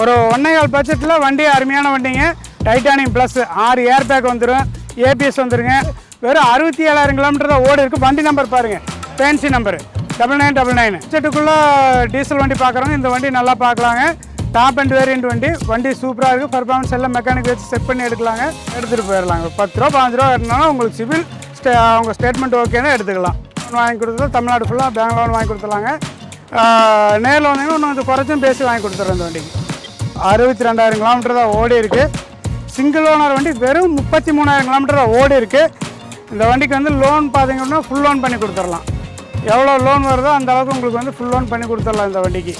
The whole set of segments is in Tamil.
ஒரு ஒன்னேகால் பட்ஜெட்டில் வண்டி அருமையான வண்டிங்க. டைட்டானியம் ப்ளஸ் ஆறு ஏர் பேக் வந்துடும் ஏபிஎஸ் வந்துருங்க. வெறும் அறுபத்தி ஏழாயிரம் கிலோமீட்டர் தான் ஓடி இருக்குது வண்டி நம்பர் பாருங்கள் fancy number double nine double nine பட்ஜெட்டுக்குள்ளே diesel வண்டி பார்க்குறவங்க இந்த வண்டி நல்லா பார்க்கலாங்க டாப் அண்ட் வேரியன்ட் வண்டி. வண்டி சூப்பராக இருக்குது பர்ஃபார்மன்ஸ் எல்லாம் மெக்கானிக் வச்சு செக் பண்ணி எடுக்கலாங்க. எடுத்துகிட்டு போயிடலாங்க பத்து ரூபா பாஞ்சு ரூபா இருந்தாலும் உங்களுக்கு சிவில் ஸ்டே அவங்க ஸ்டேட்மெண்ட் ஓகேன்னு எடுத்துக்கலாம். லோன் வாங்கி கொடுத்தா தமிழ்நாடு ஃபுல்லாக பேங்க் லோன் வாங்கி கொடுத்துலாங்க நேரில் வந்தீங்கன்னா இன்னும் கொஞ்சம் குறைச்சும் பேசி வாங்கி கொடுத்துறேன் இந்த வண்டிக்கு. அறுபத்தி ரெண்டாயிரம் கிலோமீட்டர் தான் ஓடி இருக்குது சிங்கிள் ஓனர் வண்டி வெறும் முப்பத்தி மூணாயிரம் கிலோமீட்டர் தான் ஓடி இருக்குது இந்த வண்டிக்கு வந்து லோன் பார்த்தீங்கன்னா ஃபுல் லோன் பண்ணி கொடுத்துடலாம். எவ்வளோ லோன் வருதோ அந்த அளவுக்கு உங்களுக்கு வந்து ஃபுல் லோன் பண்ணி கொடுத்துடலாம் இந்த வண்டிக்கு.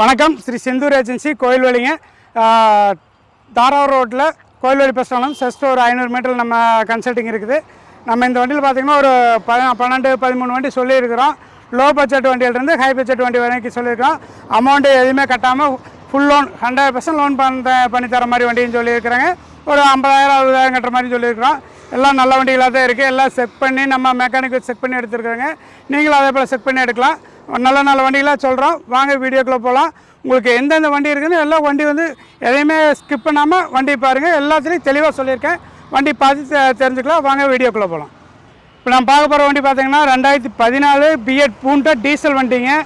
வணக்கம். ஸ்ரீ செந்தூர் ஏஜென்சி கோயில்வெளிங்க. தாராவூர் ரோட்டில் கோயில்வெளி பஸ் ஸ்டாண்ட் ஜஸ்ட் ஒரு ஐநூறு மீட்டர் நம்ம கன்சல்ட்டிங் இருக்குது. நம்ம இந்த வண்டியில் பார்த்திங்கன்னா ஒரு ப பன்னெண்டு பதிமூணு வண்டி சொல்லியிருக்கிறோம். லோ பட்ஜெட் வண்டியிலிருந்து ஹை பட்ஜெட் வண்டி வரைக்கும் சொல்லியிருக்கிறோம். அமௌண்ட்டு எதுவுமே கட்டாமல் full loan hundred percent loan பண்ண பண்ணி தர மாதிரி வண்டின்னு சொல்லியிருக்கிறாங்க. ஒரு ஐம்பதாயிரம் அறுபதாயிரம் கட்டுற மாதிரி சொல்லியிருக்கிறோம். எல்லாம் நல்ல வண்டிகளாக தான் இருக்குது எல்லாம் செக் பண்ணி நம்ம மெக்கானிக்கு செக் பண்ணி எடுத்துருக்காங்க. நீங்களும் அதே போல் செக் பண்ணி எடுக்கலாம். நல்ல நல்ல வண்டிகளாக சொல்கிறோம் வாங்க வீடியோக்குள்ளே போகலாம் உங்களுக்கு எந்தெந்த வண்டி இருக்குதுன்னு எல்லா வண்டி வந்து எதையுமே ஸ்கிப் பண்ணாமல் வண்டி பாருங்கள் எல்லாத்துலேயும் தெளிவாக சொல்லியிருக்கேன். வண்டி பார்த்து தெ- தெரிஞ்சுக்கலாம். வாங்க வீடியோக்குள்ளே போகலாம் இப்போ நான் பார்க்க போகிற வண்டி பார்த்தீங்கன்னா ரெண்டாயிரத்தி பதினாலு பிஎட் பூண்டா டீசல் வண்டிங்க.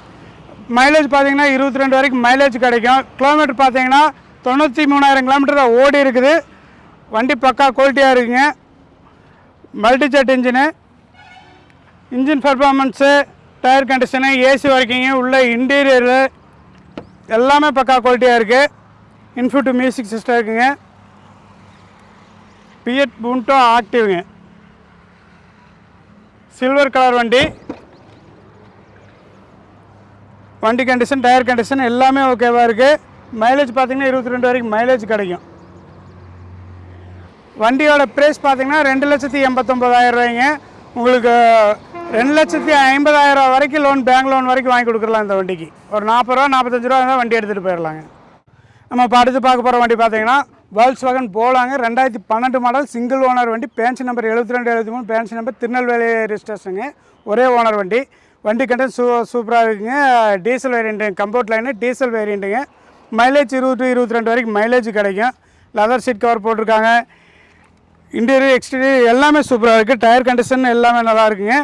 மைலேஜ் பார்த்தீங்கன்னா இருபத்தி ரெண்டு வரைக்கும் மைலேஜ் கிடைக்கும். கிலோமீட்டர் பார்த்தீங்கன்னா தொண்ணூற்றி மூணாயிரம் கிலோமீட்டர் ஓடி இருக்குது. வண்டி பக்கா குவாலிட்டியாக இருக்குங்க. Multi jet engine. Engine performance tyre condition AC working உள்ள இன்டீரியரு எல்லாமே பக்கா குவாலிட்டியாக இருக்குது இன்ஃபுட்டு மியூசிக் சிஸ்டம் இருக்குங்க. பிஎட் பூண்டோ ஆக்டிவ்ங்க சில்வர் கலர் வண்டி. வண்டி கண்டிஷன் டயர் கண்டிஷன் எல்லாமே ஓகேவாக இருக்குது மைலேஜ் பார்த்திங்கன்னா இருபத்தி ரெண்டு வரைக்கும் மைலேஜ் கிடைக்கும். வண்டியோட ப்ரைஸ் பார்த்திங்கன்னா ரெண்டு லட்சத்தி எண்பத்தொம்பதாயிரம் ரூபாய்ங்க. உங்களுக்கு ரெண்டு லட்சத்தி ஐம்பதாயிரம் ரூபா வரைக்கும் லோன் பேங்க் லோன் வரைக்கும் வாங்கி கொடுக்கலாம் இந்த வண்டிக்கு. ஒரு நாற்பது ரூபா நாற்பத்தஞ்சு ரூபா இருந்தால் வண்டி எடுத்துகிட்டு போயிடலாங்க. நம்ம இப்போ அடுத்து பார்க்க போகிற வண்டி பார்த்தீங்கன்னா வேர்ல்ஸ் வகன் போலாங்க ரெண்டாயிரத்தி பன்னெண்டு மாடல் சிங்கிள் ஓனர் வண்டி. பேன்சி நம்பர் எழுபத்தி ரெண்டு எழுபத்தி மூணு பேன்சி நம்பர் திருநெல்வேலி ரிஜிஸ்ட்ரேஷனுங்க ஒரே ஓனர் வண்டி. வண்டி கண்டன் சூ சூப்பராக இருக்குங்க. டீசல் வேரியண்ட்டுங்க கம்போர்ட் லைனு டீசல் வேரியண்ட்டுங்க மைலேஜ் இருபது இருபத்தி ரெண்டு வரைக்கும் மைலேஜ் கிடைக்கும். லெதர் சீட் கவர் போட்டிருக்காங்க. இன்டீரியர் எக்ஸ்டீரியர் எல்லாமே சூப்பராக இருக்குது டயர் கண்டிஷன் எல்லாமே நல்லா இருக்குங்க.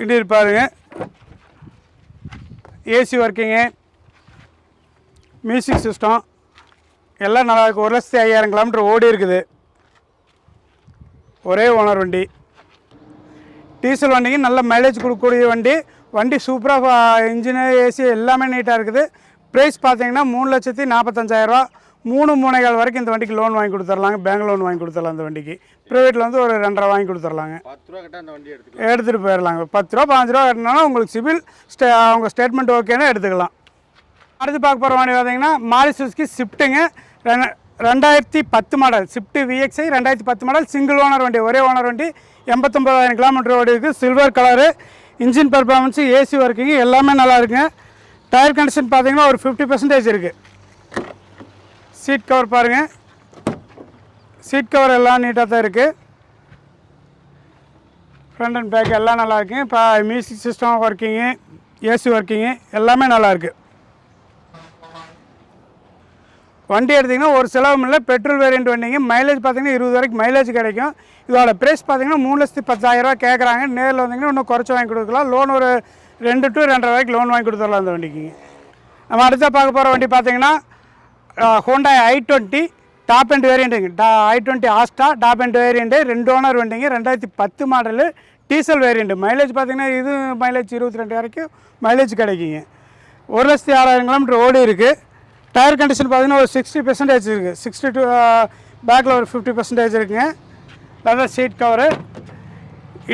இன்டீரியர் பாருங்க ஏசி ஒர்க்கிங்கு மியூசிக் சிஸ்டம் எல்லாம் நல்லா ஒரு லட்சத்தி ஐயாயிரம் கிலோமீட்டர் ஓடி இருக்குது. ஒரே ஓனர் வண்டி. டீசல் வண்டிக்கு நல்ல மைலேஜ் கொடுக்கக்கூடிய வண்டி. வண்டி சூப்பராக இன்ஜினியர் ஏசி எல்லாமே நீட்டாக இருக்குது. ப்ரைஸ் பார்த்தீங்கன்னா மூணு லட்சத்தி நாற்பத்தஞ்சாயிரரூவா மூணு மூணைகால் வரைக்கும் இந்த வண்டிக்கு லோன் வாங்கி கொடுத்துர்லாங்க. பேங்க் லோன் வாங்கி கொடுத்துடலாம் இந்த வண்டிக்கு. ப்ரைவேட்டில் வந்து ஒரு ரெண்டரை வாங்கி கொடுத்துர்லாங்க. பத்து ரூபா கிட்ட அந்த வண்டி எடுத்துக்கலாம். எடுத்துகிட்டு போயிடலாங்க. பத்து ரூபா பாஞ்சு ரூபா கட்டினாலும் உங்களுக்கு சிபில் ஸ்டே அவங்க ஸ்டேட்மெண்ட் ஓகேன்னா எடுத்துக்கலாம். அடுத்து பார்க்க போகிற வண்டி பார்த்தீங்கன்னா மாரி சுஸ்கி ஸ்விஃப்ட்டுங்க ரெண்டு- ரெண்டாயிரத்தி பத்து மாடல் ஸ்விஃப்ட் விஎக்ஸ்ஐ ரெண்டாயிரத்தி பத்து மாடல் சிங்கிள் ஓனர் வண்டி ஒரே ஓனர் வண்டி. எண்பத்தொம்பதாயிரம் கிலோமீட்டர் ஓடி இருக்குது silver colour engine performance AC working எல்லாமே நல்லா இருக்குங்க. டயர் கண்டிஷன் பார்த்தீங்கன்னா ஒரு ஃபிஃப்டி பர்சன்டேஜ் இருக்குது சீட் கவர் பாருங்கள் சீட் கவர் எல்லாம் நீட்டாக தான் இருக்குது ஃப்ரண்ட் அண்ட் பேக் எல்லாம் நல்லா இருக்குங்க இப்போ music system working AC working எல்லாமே நல்லா இருக்குது வண்டி எடுத்திங்கன்னா ஒரு செலவும் இல்லை. பெட்ரோல் வேரியண்ட் வண்டிங்க. மைலேஜ் பார்த்தீங்கன்னா இருபது வரைக்கும் மைலேஜ் கிடைக்கும். இதோட ப்ரைஸ் பார்த்தீங்கன்னா மூணு லட்சத்தி பத்தாயிரரூவா கேட்குறாங்க நேரில் வந்தீங்கன்னா இன்னும் குறைச்சி வாங்கி கொடுக்கலாம். லோன் ஒரு ரெண்டு டு ரெண்டரை வரைக்கும் லோன் வாங்கி கொடுத்துடலாம் அந்த வண்டிக்கு. நம்ம அடுத்த பார்க்க போகிற வண்டி பார்த்திங்கன்னா Honda i twenty top end வேரியண்ட்டுங்க டா i twenty Asta top end variant ரெண்டு ஓனர் வண்டிங்க ரெண்டாயிரத்தி பத்து மாடலு டீசல் வேரியண்ட்டு மைலேஜ் பார்த்தீங்கன்னா இது மைலேஜ் இருபத்தி ரெண்டு வரைக்கும் மைலேஜ் கிடைக்குங்க. ஒரு லட்சத்தி ஆறாயிரம் கிலோமீட்டர் ஓடி இருக்குது டயர் கண்டிஷன் பார்த்தீங்கன்னா ஒரு சிக்ஸ்டி பெர்சன்டேஜ் இருக்குது சிக்ஸ்டி டூ பேக்கில் ஒரு ஃபிஃப்டி பர்சன்டேஜ் இருக்குங்க. Leather seat cover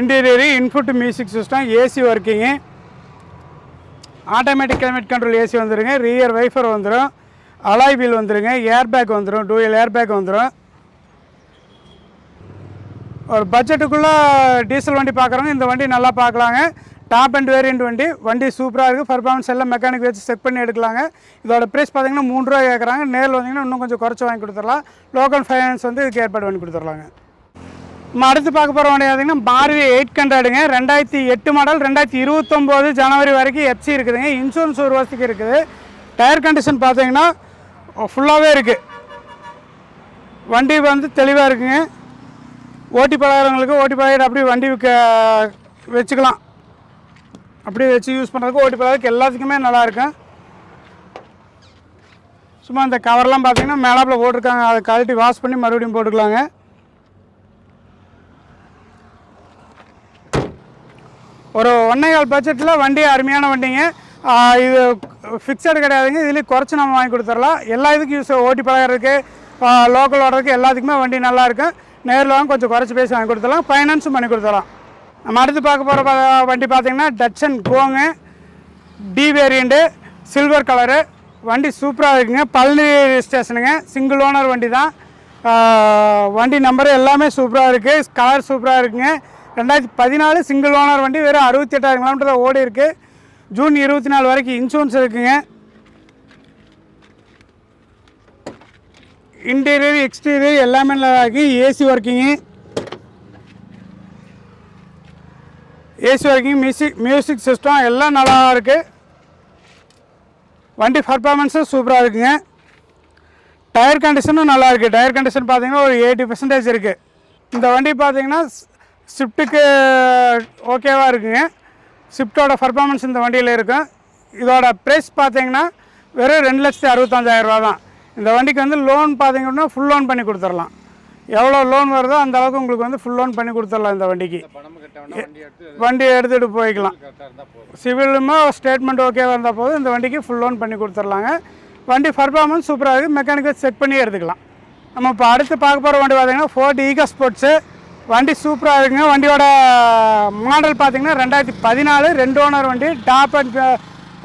interior input music system AC working automatic climate control AC வந்துருங்க. ரியர் வைஃபர் வந்துடும் அலாய் வீல் வந்துடுங்க ஏர் பேக் வந்துடும் டூயல் ஏர் பேக் வந்துடும் ஒரு பட்ஜெட்டுக்குள்ளே டீசல் வண்டி பார்க்குறவங்க இந்த வண்டி நல்லா பார்க்கலாங்க டாப் அண்ட் வேரியண்ட் வண்டி. வண்டி சூப்பராக இருக்குது பர்ஃபார்மன்ஸ் எல்லாம் மெக்கானிக் வச்சு செக் பண்ணி எடுக்கலாங்க. இதோட ப்ரைஸ் பார்த்தீங்கன்னா மூணு ரூபா கேட்குறாங்க நேரில் வந்தீங்கன்னா இன்னும் கொஞ்சம் குறைச்சி வாங்கி கொடுத்துடலாம். லோக்கல் ஃபைனான்ஸ் வந்து இதுக்கு ஏற்பாடு பண்ணி கொடுத்துர்லாங்க நம்ம அடுத்து பார்க்க போகிற வண்டி பார்த்தீங்கன்னா பாரதி எயிட் ஹண்ட்ரடுங்க ரெண்டாயிரத்தி எட்டு மாடல் ரெண்டாயிரத்தி இருபத்தொம்போது ஜனவரி வரைக்கும் எஃப்சி இருக்குதுங்க. இன்சூரன்ஸ் ஒரு வருஷத்துக்கு இருக்குது. டயர் கண்டிஷன் பார்த்தீங்கன்னா ஃபுல்லாகவே இருக்குது வண்டி வந்து தெளிவாக இருக்குங்க. ஓட்டி பழகிறவங்களுக்கு ஓட்டி பழகிட்டு அப்படியே வண்டி வச்சுக்கலாம். அப்படியே வச்சு யூஸ் பண்ணுறதுக்கு ஓட்டி பழகிறதுக்கு எல்லாத்துக்குமே நல்லாயிருக்கும் சும்மா இந்த கவர்லாம் பார்த்தீங்கன்னா மேலாப்பில் போட்டிருக்காங்க. அதை கழட்டி வாஷ் பண்ணி மறுபடியும் போட்டுக்கலாங்க. ஒரு ஒன்றே கால் பட்ஜெட்டில் வண்டி அருமையான வண்டிங்க. இது ஃபிக்ஸடு கிடையாதுங்க. இதுலேயும் குறைச்சி நம்ம வாங்கி கொடுத்துடலாம். எல்லா இதுக்கும் யூஸ் ஓட்டி பழகிறதுக்கு லோக்கல் ஓடுறதுக்கு எல்லாத்துக்குமே வண்டி நல்லா இருக்கும் நேரில் வாங்க கொஞ்சம் குறைச்சி பேசி வாங்கி கொடுத்துடலாம். ஃபைனான்ஸும் பண்ணி கொடுத்துடலாம். நம்ம அடுத்து பார்க்க போகிற வண்டி பார்த்தீங்கன்னா டட்சன் கோங்கு டி வேரியண்ட்டு சில்வர் கலரு வண்டி சூப்பராக இருக்குங்க. பழனி ஸ்டேஷனுங்க சிங்கிள் ஓனர் வண்டி தான். வண்டி நம்பர் எல்லாமே சூப்பராக இருக்குது கலர் சூப்பராக இருக்குங்க. ரெண்டாயிரத்தி பதினாலு சிங்கிள் ஓனர் வண்டி. வெறும் அறுபத்தி எட்டாயிரம் கிலோமீட்டர் தான் ஓடி இருக்குது ஜூன் இருபத்தி நாலு வரைக்கும் இன்சூரன்ஸ் இருக்குங்க. இன்டீரியர் எக்ஸ்டீரியர் எல்லாமே நல்லா இருக்குது AC working AC working music music system எல்லாம் நல்லா இருக்குது வண்டி பர்ஃபார்மன்ஸும் சூப்பராக இருக்குங்க. டயர் கண்டிஷனும் நல்லா இருக்குது டயர் கண்டிஷன் பார்த்தீங்கன்னா ஒரு எயிட்டி பர்சன்டேஜ் இருக்குது இந்த வண்டி பார்த்தீங்கன்னா ஷிஃப்ட்டுக்கு ஓகேவாக இருக்குங்க. ஷிஃப்ட்டோட பர்ஃபார்மன்ஸ் இந்த வண்டியில் இருக்கும் இதோட ப்ரைஸ் பார்த்தீங்கன்னா வெறும் ரெண்டு லட்சத்தி அறுபத்தஞ்சாயிரம் ரூபா தான். இந்த வண்டிக்கு வந்து லோன் பார்த்தீங்கன்னா ஃபுல் லோன் பண்ணி கொடுத்துடலாம். எவ்வளோ லோன் வருதோ அந்த அளவுக்கு உங்களுக்கு வந்து ஃபுல் லோன் பண்ணி கொடுத்துடலாம் இந்த வண்டிக்கு. வண்டி எடுத்து வண்டி எடுத்துகிட்டு போய்க்கலாம். சிவிலுமே ஸ்டேட்மெண்ட் ஓகேவாக இருந்தால் போதும். இந்த வண்டிக்கு ஃபுல் லோன் பண்ணி கொடுத்துர்லாங்க வண்டி பர்ஃபார்மன்ஸ் சூப்பராக இருக்குது மெக்கானிக்கல் செக் பண்ணி எடுத்துக்கலாம். நம்ம இப்போ அடுத்து பார்க்க போகிற வண்டி பார்த்தீங்கன்னா ஃபோர்ட் ஈகோ ஸ்போர்ட்ஸு வண்டி சூப்பராக இருக்குங்க. வண்டியோட மாடல் பார்த்தீங்கன்னா ரெண்டாயிரத்தி பதினாலு ரெண்டு ஓனர் வண்டி டாப் அண்ட்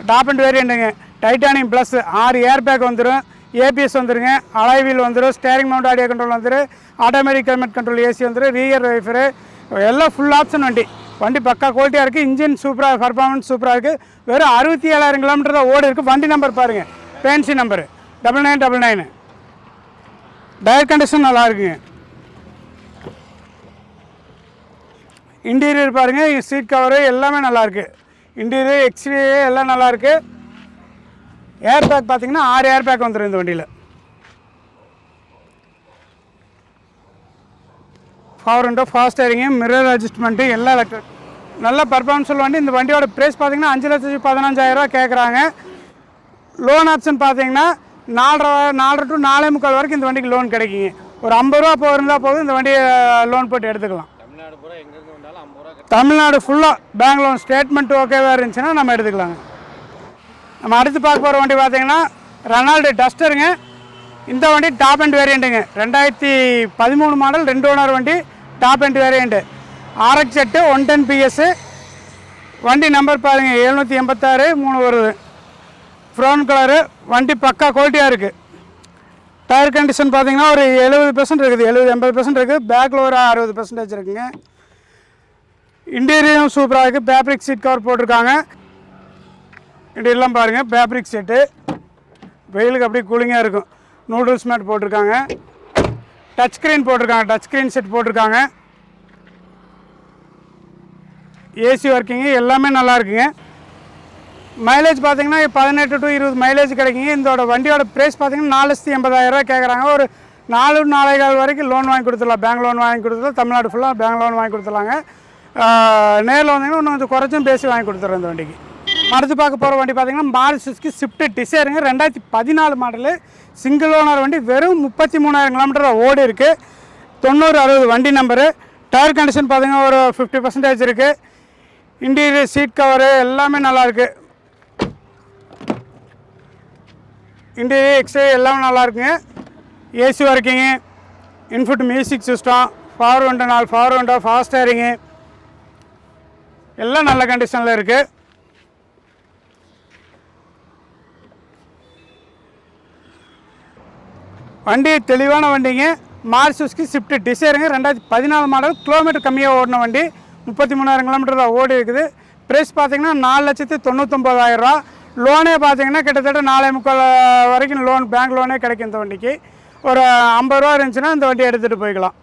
டாப் அண்ட் வேரியண்ட்டுங்க டைட்டானியம் ப்ளஸ் ஆறு ஏர் பேக் வந்துடும் ஏபிஎஸ் வந்துருங்க. அலைவீல் வந்துடும் ஸ்டேரிங் மவுண்ட் ஆடியோ கண்ட்ரோல் வந்துடும் ஆட்டோமேட்டிக் கிளைமேட் கண்ட்ரோல் ஏசி வந்துடும் ரீயர் வைஃபரு எல்லாம் ஃபுல் ஆப்ஷன் வண்டி. வண்டி பக்கா குவாலிட்டியாக இருக்குது இன்ஜின் சூப்பராக பர்ஃபார்மன்ஸ் சூப்பராக இருக்குது வெறும் அறுபத்தி ஏழாயிரம் கிலோமீட்டர் தான் ஓடி இருக்குது வண்டி நம்பர் பாருங்கள் fancy number double nine double nine tyre condition நல்லா இருக்குங்க. இன்டீரியர் பாருங்கள் சீட் கவரு எல்லாமே நல்லாயிருக்கு இன்டீரியர் எக்ஸ்டீரியர் எல்லாம் நல்லாயிருக்கு ஏர் பேக் பார்த்தீங்கன்னா ஆறு ஏர் பேக் வந்துடும் இந்த வண்டியில். பவர் விண்டோ ஃபாஸ்ட் ஏரிங்க மிரர் அட்ஜஸ்ட்மெண்ட்டு எல்லாம் எலக்ட்ரிக் நல்ல பர்ஃபார்மன்ஸ் உள்ள வண்டி. இந்த வண்டியோட ப்ரைஸ் பார்த்தீங்கன்னா அஞ்சு லட்சத்து பதினஞ்சாயிரரூவா கேட்குறாங்க லோன் ஆப்ஷன் பார்த்தீங்கன்னா நாலரை நாலரை டு நாலே முக்கால் வரைக்கும் இந்த வண்டிக்கு லோன் கிடைக்குங்க. ஒரு ஐம்பது ரூபா போயிருந்தால் போதும் இந்த வண்டியை லோன் போட்டு எடுத்துக்கலாம். தமிழ்நாடு ஃபுல்லாக பேங்க் லோன் ஸ்டேட்மெண்ட் ஓகேவாக இருந்துச்சுன்னா நம்ம எடுத்துக்கலாங்க. நம்ம அடுத்து பார்க்க போகிற வண்டி பார்த்தீங்கன்னா ரெனால்டு டஸ்டருங்க இந்த வண்டி டாப் அண்ட் வேரியண்ட்டுங்க ரெண்டாயிரத்தி பதிமூணு மாடல் ரெண்டு ஓனர் வண்டி டாப் அண்ட் வேரியண்ட்டு ஆர்எக்ஸ் எட்டு ஒன் டென் பிஎஸ்ஸு வண்டி நம்பர் பாருங்கள் எழுநூற்றி எண்பத்தாறு மூணு வருது. ப்ரௌன் கலரு வண்டி பக்கா குவாலிட்டியாக இருக்குது டயர் கண்டிஷன் பார்த்தீங்கன்னா ஒரு எழுபது பெர்சன்ட் இருக்குது எழுபது எண்பது பெர்சன்ட் இருக்குது பேக்கில் ஒரு அறுபது பெர்சன்டேஜ் இருக்குங்க. இன்டீரியரும் சூப்பராக இருக்குது பேப்ரிக் சீட் கவர் போட்டிருக்காங்க. இன்டீரியர்லாம் பாருங்கள் பேப்ரிக் செட்டு வெயிலுக்கு அப்படியே கூலிங்காக இருக்கும். நூடுல்ஸ் மேட் போட்டிருக்காங்க. டச் ஸ்க்ரீன் போட்டிருக்காங்க. டச் ஸ்க்ரீன் செட் போட்டிருக்காங்க. ஏசி ஒர்க்கிங்கு எல்லாமே நல்லா இருக்குங்க. மைலேஜ் பார்த்தீங்கன்னா பதினெட்டு டு இருபது மைலேஜ் கிடைக்குங்க. இதோட வண்டியோட ப்ரைஸ் பார்த்தீங்கன்னா நாலு லட்சத்தி எண்பதாயிரரூவா கேட்குறாங்க ஒரு நாலு நாலே கால் வரைக்கும் லோன் வாங்கி கொடுத்துடலாம். பேங்க் லோன் வாங்கி கொடுத்துடலாம். தமிழ்நாடு ஃபுல்லாக பேங்க் லோன் வாங்கி கொடுத்துடலாங்க. நேரில் வந்தீங்கன்னா இன்னும் கொஞ்சம் குறைச்சும் பேசி வாங்கி கொடுத்துட்றேன் இந்த வண்டிக்கு. அடுத்து பார்க்க போகிற வண்டி பார்த்தீங்கன்னா மாருதி சுசுக்கி ஸ்விஃப்ட் டிசைருங்க. ரெண்டாயிரத்தி பதினாலு மாடலு. சிங்கிள் ஓனர் வண்டி வெறும் முப்பத்தி மூணாயிரம் கிலோமீட்டர் ஓடி இருக்குது தொண்ணூறு அறுபது வண்டி நம்பரு டயர் கண்டிஷன் பார்த்தீங்கன்னா ஒரு ஃபிஃப்டி பர்சன்டேஜ் இருக்குது இன்டீரியர் சீட் கவரு எல்லாமே நல்லாயிருக்கு இன்டீரியர் எக்ஸ்ட்ரே எல்லாமே நல்லாயிருக்குங்க AC working input music system four window நாலு ஃபார் விண்டோ ஃபாஸ்ட் ஏரிங்கு எல்லாம் நல்ல கண்டிஷனில் இருக்குது வண்டி தெளிவான வண்டிங்க. மார் சுஸ்கி ஸ்விஃப்ட் டிசைருங்க ரெண்டாயிரத்தி பதினாலு மாடல் கிலோமீட்டர் கம்மியாக ஓடின வண்டி. முப்பத்தி மூணாயிரம் கிலோமீட்டர் தான் ஓடி இருக்குது. ப்ரைஸ் பார்த்தீங்கன்னா நாலு லட்சத்து தொண்ணூத்தொம்பதாயிரரூவா லோனே பார்த்தீங்கன்னா கிட்டத்தட்ட நாலே முக்கால் வரைக்கும் லோன் பேங்க் லோனே கிடைக்கும் இந்த வண்டிக்கு. ஒரு ஐம்பது ரூபா இருந்துச்சுன்னா இந்த வண்டி எடுத்துகிட்டு போய்க்கலாம்.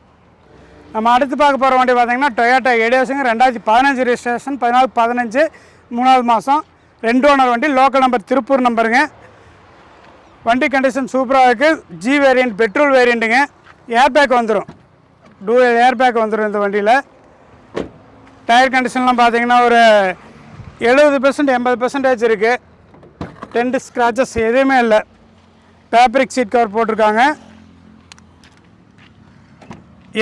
நம்ம அடுத்து பார்க்க போகிற வண்டி பார்த்தீங்கன்னா டொயோட்டா எடியோஸுங்க ரெண்டாயிரத்தி பதினஞ்சு ரிஜிஸ்ட்ரேஷன் பதினாலு பதினஞ்சு மூணாவது மாதம் ரெண்டு ஓனர் வண்டி லோக்கல் நம்பர் திருப்பூர் நம்பருங்க வண்டி கண்டிஷன் சூப்பராக இருக்குது ஜி வேரியண்ட் பெட்ரோல் வேரியண்ட்டுங்க ஏர் பேக் வந்துடும் டூ ஏர் பேக் வந்துடும் இந்த வண்டியில். டயர் கண்டிஷன்லாம் பார்த்தீங்கன்னா ஒரு எழுபது பெர்சன்ட் எண்பது பெர்சன்டேஜ் இருக்குது டென்ட் ஸ்க்ராச்சஸ் எதுவுமே இல்லை. பேப்ரிக் சீட் கவர் போட்டிருக்காங்க.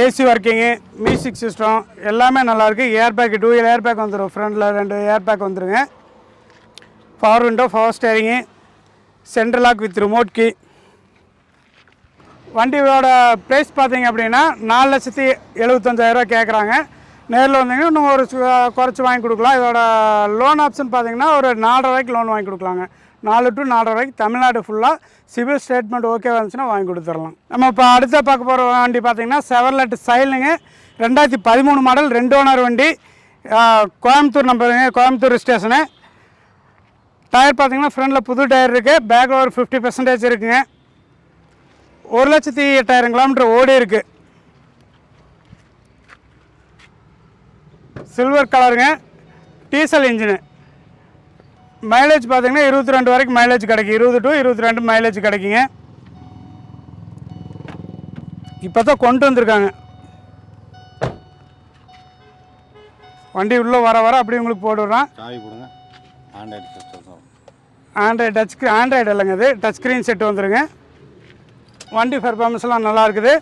ஏசி ஒர்க்கிங்கு மியூசிக் சிஸ்டம் எல்லாமே நல்லாயிருக்கு. Air bag dual air bag வந்துடும் ஃப்ரண்டில் ரெண்டு ஏர் பேக் வந்துடுங்க power window power steering central lock with remote key வண்டியோட ப்ரைஸ் பார்த்தீங்க அப்படின்னா நாலு லட்சத்தி எழுபத்தஞ்சாயிரரூவா கேட்குறாங்க நேரில் வந்தீங்கன்னா இன்னும் ஒரு குறைச்சி வாங்கி கொடுக்கலாம். இதோட லோன் ஆப்ஷன் பார்த்தீங்கன்னா ஒரு நாலரை ரூபாய்க்கு லோன் வாங்கி கொடுக்கலாங்க. நாலு டு நாலரை வரைக்கும் தமிழ்நாடு ஃபுல்லாக சிவில் ஸ்டேட்மெண்ட் ஓகே வந்துச்சுன்னா வாங்கி கொடுத்துடலாம். நம்ம இப்போ அடுத்த பார்க்க போகிற வண்டி பார்த்தீங்கன்னா செவர்லெட் சைலுங்க ரெண்டாயிரத்தி பதிமூணு மாடல் ரெண்டு ஓனர் வண்டி கோயம்புத்தூர் நம்பருங்க கோயம்புத்தூர் ஸ்டேஷனு டயர் பார்த்தீங்கன்னா ஃப்ரண்டில் புது டயர் இருக்குது பேக்கில் ஒரு ஃபிஃப்டி பர்சன்டேஜ் இருக்குங்க. ஒரு லட்சத்தி எட்டாயிரம் கிலோமீட்டர் ஓடி இருக்குது சில்வர் கலருங்க டீசல் இன்ஜினு மைலேஜ் பார்த்தீங்கன்னா இருபத்தி ரெண்டு வரைக்கும் மைலேஜ் கிடைக்கும். இருபது டு இருபத்தி ரெண்டு மைலேஜ் கிடைக்குங்க. இப்போ தான் கொண்டு வந்திருக்காங்க. வண்டி உள்ளே வர வர அப்படியே உங்களுக்கு போட்டுடுறான் ஆண்ட்ராய்டு டச் ஆண்ட்ராய்டு இல்லைங்க இது. டச் ஸ்க்ரீன் செட் வந்துருங்க. வண்டி பெர்ஃபார்மன்ஸ்லாம் நல்லா இருக்குது.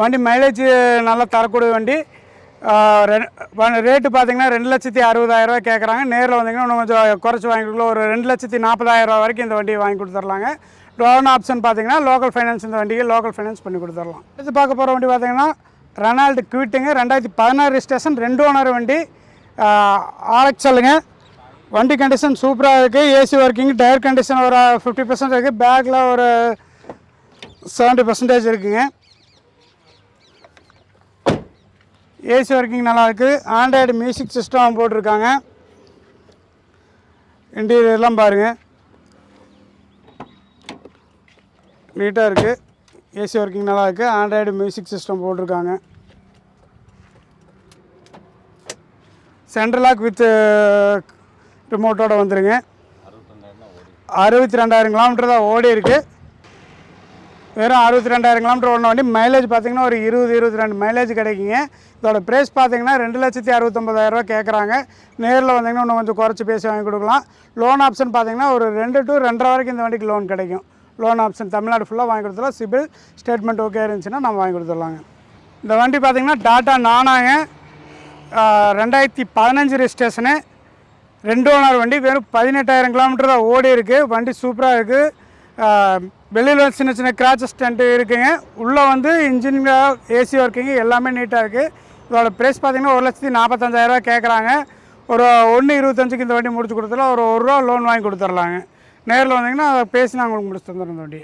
வண்டி மைலேஜ் நல்லா தரக்கூடிய வண்டி. ரேட்டு பார்த்தீங்கன்னா ரெண்டு லட்சத்தி அறுபதாயிரரூவா கேட்குறாங்க நேரில் வந்தீங்கன்னா இன்னும் கொஞ்சம் குறைச்சி வாங்கி கொடுக்கலாம் ஒரு ரெண்டு லட்சத்தி நாற்பதாயிரரூவா வரைக்கும் இந்த வண்டியை வாங்கி கொடுத்துர்லாங்க. லோன் ஆப்ஷன் பார்த்தீங்கன்னா லோக்கல் ஃபைனான்ஸ் இந்த வண்டிக்கு லோக்கல் ஃபைனான்ஸ் பண்ணி கொடுத்துர்லாம். அடுத்து பார்க்க போகிற வண்டி பார்த்தீங்கன்னா ரெனால்டு குவிட்டுங்க ரெண்டாயிரத்தி பதினாறு ஸ்டேஷன் ரெண்டு ஓனர் வண்டி. ஆலக்சலுங்க வண்டி கண்டிஷன் சூப்பராக இருக்குது ஏசி ஒர்க்கிங் டயர் கண்டிஷன் ஒரு ஃபிஃப்டி பர்சன்ட் இருக்குது பேக்கில் ஒரு செவன்ட்டி பர்சன்டேஜ் இருக்குங்க. ஏசி ஒர்க்கிங் நல்லாயிருக்கு ஆண்ட்ராய்டு மியூசிக் சிஸ்டம் போட்டிருக்காங்க. இன்டீரியர்லாம் பாருங்கள் நீட்டாக இருக்குது ஏசி ஒர்க்கிங் நல்லா இருக்குது ஆண்ட்ராய்டு மியூசிக் சிஸ்டம் போட்டிருக்காங்க சென்ட்ரல் லாக் வித் ரிமோட்டோடு வந்துடுங்க அறுபத்தி ரெண்டாயிரம் கிலோமீட்டர் தான் ஓடி இருக்குது வெறும் அறுபத்தி ரெண்டாயிரம் கிலோமீட்டர் ஓடின வண்டி. மைலேஜ் பார்த்தீங்கன்னா ஒரு இருபது இருபத்தி ரெண்டு மைலேஜ் கிடைக்குங்க. இதோட ப்ரைஸ் பார்த்தீங்கன்னா ரெண்டு லட்சத்தி அறுபத்தொம்பதாயிரரூவா கேட்குறாங்க. நேரில் வந்தீங்கன்னா இன்னும் கொஞ்சம் குறைச்சி பேசி வாங்கி கொடுக்கலாம். லோன் ஆப்ஷன் பார்த்தீங்கன்னா ஒரு ரெண்டு டு ரெண்டரை வரைக்கும் இந்த வண்டிக்கு லோன் கிடைக்கும். லோன் ஆப்ஷன் தமிழ்நாடு ஃபுல்லாக வாங்கி கொடுத்துடலாம். சிபில் ஸ்டேட்மெண்ட் ஓகே இருந்துச்சுன்னா நம்ம வாங்கி கொடுத்துடலாங்க. இந்த வண்டி பார்த்தீங்கன்னா டாட்டா நானாங்க. ரெண்டாயிரத்தி பதினஞ்சு ரெஜிஸ்ட்ரேஷனு ரெண்டு ஓனர் வண்டி. வெறும் பதினெட்டாயிரம் கிலோமீட்டர் தான் ஓடி இருக்குது வண்டி சூப்பராக இருக்குது வெளியில் சின்ன சின்ன கிராச்சஸ் டென்ட் இருக்குங்க. உள்ளே வந்து இன்ஜின் ஏசி ஒர்க்கிங்கு எல்லாமே நீட்டாக இருக்குது இதோட ப்ரைஸ் பார்த்தீங்கன்னா ஒரு லட்சத்தி நாற்பத்தஞ்சாயிரரூவா கேட்குறாங்க ஒரு ஒன்று இருபத்தஞ்சுக்கு இந்த வண்டி முடிச்சு கொடுத்துடலாம் ஒரு ஒரு ரூபா லோன் வாங்கி கொடுத்துர்லாங்க. நேரில் வந்தீங்கன்னா அதை பேசி நான் உங்களுக்கு முடிச்சு தந்துடுறோம் இந்த வண்டி.